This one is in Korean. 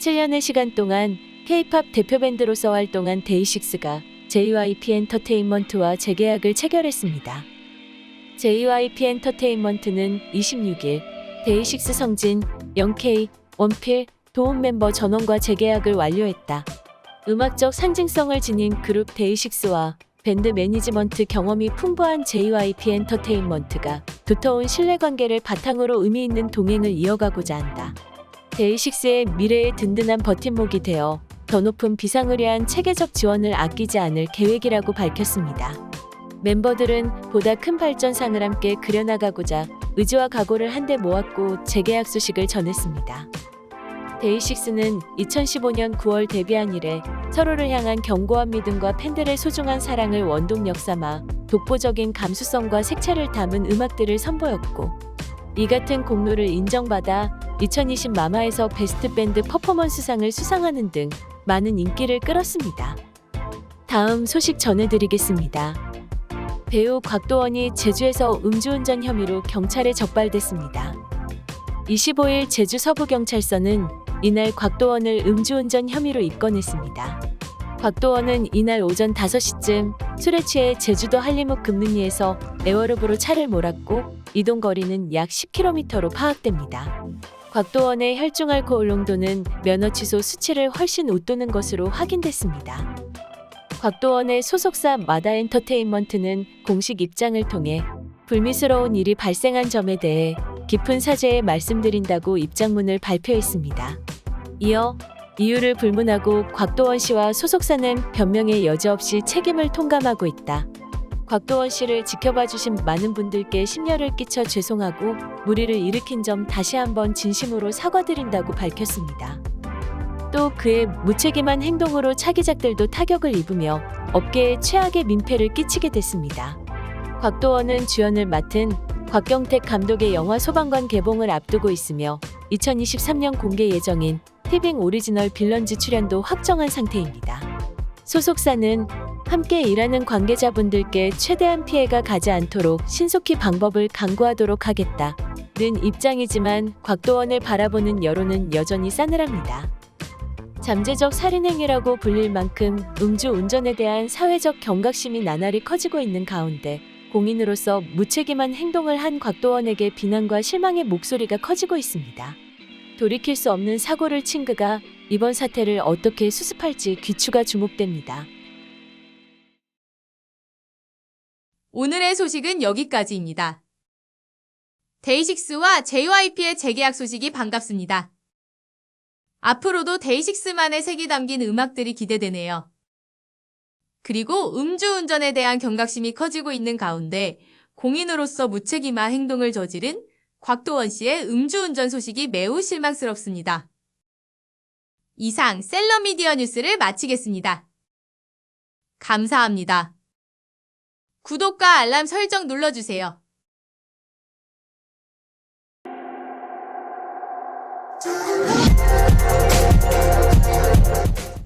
7년의 시간 동안 K-팝 대표 밴드로서 활동한 데이식스가 JYP 엔터테인먼트와 재계약을 체결했습니다. JYP 엔터테인먼트는 26일 데이식스 성진, 영케이, 원필, 도움 멤버 전원과 재계약을 완료했다. 음악적 상징성을 지닌 그룹 데이식스와 밴드 매니지먼트 경험이 풍부한 JYP 엔터테인먼트가 두터운 신뢰관계를 바탕으로 의미 있는 동행을 이어가고자 한다. 데이식스의 미래의 든든한 버팀목이 되어 더 높은 비상의료한 체계적 지원을 아끼지 않을 계획이라고 밝혔습니다. 멤버들은 보다 큰 발전상을 함께 그려나가고자 의지와 각오를 한데 모았고 재계약 소식을 전했습니다. 데이식스는 2015년 9월 데뷔한 이래 서로를 향한 견고한 믿음과 팬들의 소중한 사랑을 원동력 삼아 독보적인 감수성과 색채를 담은 음악들을 선보였고 이 같은 공로를 인정받아 2020 마마에서 베스트 밴드 퍼포먼스상을 수상하는 등 많은 인기를 끌었습니다. 다음 소식 전해드리겠습니다. 배우 곽도원이 제주에서 음주운전 혐의로 경찰에 적발됐습니다. 25일 제주 서부경찰서는 이날 곽도원을 음주운전 혐의로 입건했습니다. 곽도원은 이날 오전 5시쯤 술에 취해 제주도 한림읍 금능리에서 에어로브로 차를 몰았고 이동 거리는 약 10km로 파악됩니다. 곽도원의 혈중 알코올 농도는 면허 취소 수치를 훨씬 웃도는 것으로 확인됐습니다. 곽도원의 소속사 마다 엔터테인먼트는 공식 입장을 통해 불미스러운 일이 발생한 점에 대해 깊은 사죄에 말씀드린다고 입장문을 발표했습니다. 이어 이유를 불문하고 곽도원 씨와 소속사는 변명에 여지 없이 책임을 통감하고 있다. 곽도원 씨를 지켜봐 주신 많은 분들께 심려를 끼쳐 죄송하고 무리를 일으킨 점 다시 한번 진심으로 사과드린다고 밝혔습니다. 또 그의 무책임한 행동으로 차기작들도 타격을 입으며 업계에 최악의 민폐를 끼치게 됐습니다. 곽도원은 주연을 맡은 곽경택 감독의 영화 소방관 개봉을 앞두고 있으며 2023년 공개 예정인 티빙 오리지널 빌런즈 출연도 확정한 상태입니다. 소속사는 함께 일하는 관계자분들께 최대한 피해가 가지 않도록 신속히 방법을 강구하도록 하겠다. 는 입장이지만 곽도원을 바라보는 여론은 여전히 싸늘합니다. 잠재적 살인행위라고 불릴 만큼 음주 운전에 대한 사회적 경각심이 나날이 커지고 있는 가운데 공인으로서 무책임한 행동을 한 곽도원에게 비난과 실망의 목소리가 커지고 있습니다. 돌이킬 수 없는 사고를 친 그가 이번 사태를 어떻게 수습할지 귀추가 주목됩니다. 오늘의 소식은 여기까지입니다. 데이식스와 JYP의 재계약 소식이 반갑습니다. 앞으로도 데이식스만의 색이 담긴 음악들이 기대되네요. 그리고 음주운전에 대한 경각심이 커지고 있는 가운데 공인으로서 무책임한 행동을 저지른 곽도원 씨의 음주운전 소식이 매우 실망스럽습니다. 이상 셀러미디어 뉴스를 마치겠습니다. 감사합니다. 구독과 알람 설정 눌러주세요.